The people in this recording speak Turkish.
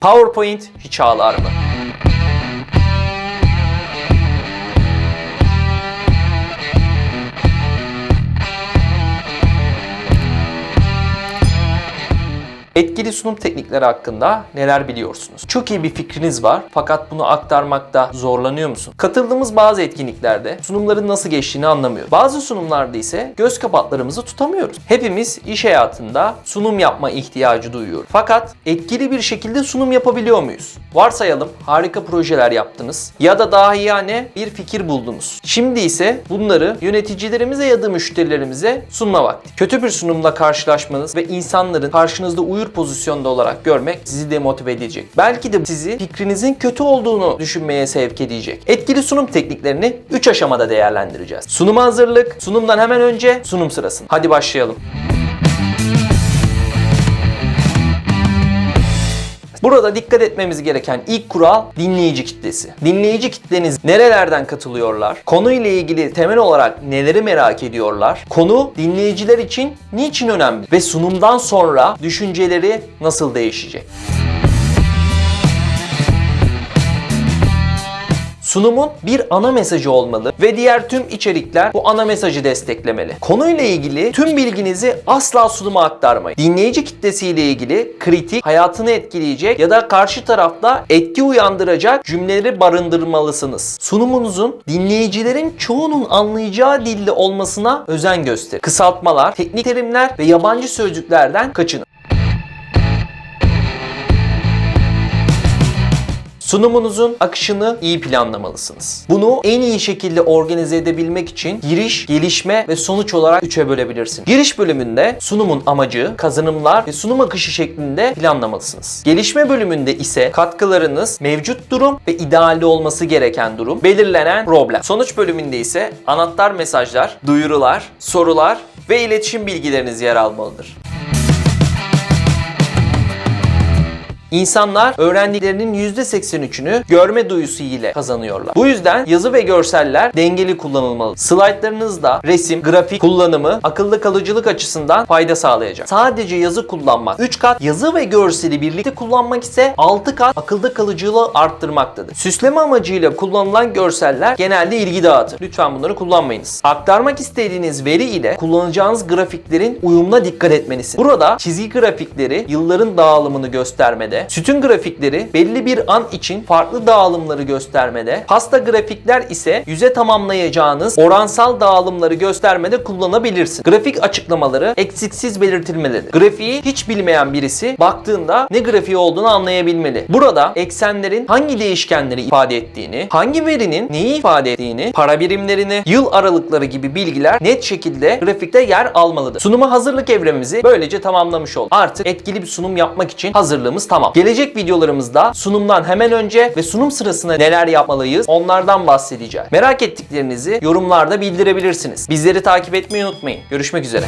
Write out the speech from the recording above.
PowerPoint hiç ağlar mı? Etkili sunum teknikleri hakkında neler biliyorsunuz? Çok iyi bir fikriniz var fakat bunu aktarmakta zorlanıyor musun? Katıldığımız bazı etkinliklerde sunumların nasıl geçtiğini anlamıyoruz. Bazı sunumlarda ise göz kapaklarımızı tutamıyoruz. Hepimiz iş hayatında sunum yapma ihtiyacı duyuyoruz. Fakat etkili bir şekilde sunum yapabiliyor muyuz? Varsayalım harika projeler yaptınız ya da dahiyane bir fikir buldunuz. Şimdi ise bunları yöneticilerimize ya da müşterilerimize sunma vakti. Kötü bir sunumla karşılaşmanız ve insanların karşınızda uyur pozisyonda olarak görmek sizi demotive edecek. Belki de sizi fikrinizin kötü olduğunu düşünmeye sevk edecek. Etkili sunum tekniklerini 3 aşamada değerlendireceğiz. Sunuma hazırlık, sunumdan hemen önce, sunum sırasında. Hadi başlayalım. Burada dikkat etmemiz gereken ilk kural dinleyici kitlesi. Dinleyici kitleniz nerelerden katılıyorlar? Konuyla ilgili temel olarak neleri merak ediyorlar? Konu dinleyiciler için niçin önemli? Ve sunumdan sonra düşünceleri nasıl değişecek? Sunumun bir ana mesajı olmalı ve diğer tüm içerikler bu ana mesajı desteklemeli. Konuyla ilgili tüm bilginizi asla sunuma aktarmayın. Dinleyici kitlesiyle ilgili kritik, hayatını etkileyecek ya da karşı tarafta etki uyandıracak cümleleri barındırmalısınız. Sunumunuzun dinleyicilerin çoğunun anlayacağı dilde olmasına özen gösterin. Kısaltmalar, teknik terimler ve yabancı sözcüklerden kaçının. Sunumunuzun akışını iyi planlamalısınız. Bunu en iyi şekilde organize edebilmek için giriş, gelişme ve sonuç olarak üçe bölebilirsiniz. Giriş bölümünde sunumun amacı, kazanımlar ve sunum akışı şeklinde planlamalısınız. Gelişme bölümünde ise katkılarınız, mevcut durum ve idealde olması gereken durum, belirlenen problem. Sonuç bölümünde ise anahtar mesajlar, duyurular, sorular ve iletişim bilgileriniz yer almalıdır. İnsanlar öğrendiklerinin %83'ünü görme duyusu ile kazanıyorlar. Bu yüzden yazı ve görseller dengeli kullanılmalı. Slaytlarınızda resim, grafik kullanımı akıllı kalıcılık açısından fayda sağlayacak. Sadece yazı kullanmak 3 kat, yazı ve görseli birlikte kullanmak ise 6 kat akılda kalıcılığı arttırmaktadır. Süsleme amacıyla kullanılan görseller genelde ilgi dağıtır. Lütfen bunları kullanmayınız. Aktarmak istediğiniz veri ile kullanacağınız grafiklerin uyumuna dikkat etmelisiniz. Burada çizgi grafikleri yılların dağılımını göstermede, sütun grafikleri belli bir an için farklı dağılımları göstermede, pasta grafikler ise yüze tamamlayacağınız oransal dağılımları göstermede kullanabilirsiniz. Grafik açıklamaları eksiksiz belirtilmelidir. Grafiği hiç bilmeyen birisi baktığında ne grafiği olduğunu anlayabilmeli. Burada eksenlerin hangi değişkenleri ifade ettiğini, hangi verinin neyi ifade ettiğini, para birimlerini, yıl aralıkları gibi bilgiler net şekilde grafikte yer almalıdır. Sunuma hazırlık evremizi böylece tamamlamış olduk. Artık etkili bir sunum yapmak için hazırlığımız tamam. Gelecek videolarımızda sunumdan hemen önce ve sunum sırasında neler yapmalıyız onlardan bahsedeceğiz. Merak ettiklerinizi yorumlarda bildirebilirsiniz. Bizleri takip etmeyi unutmayın. Görüşmek üzere.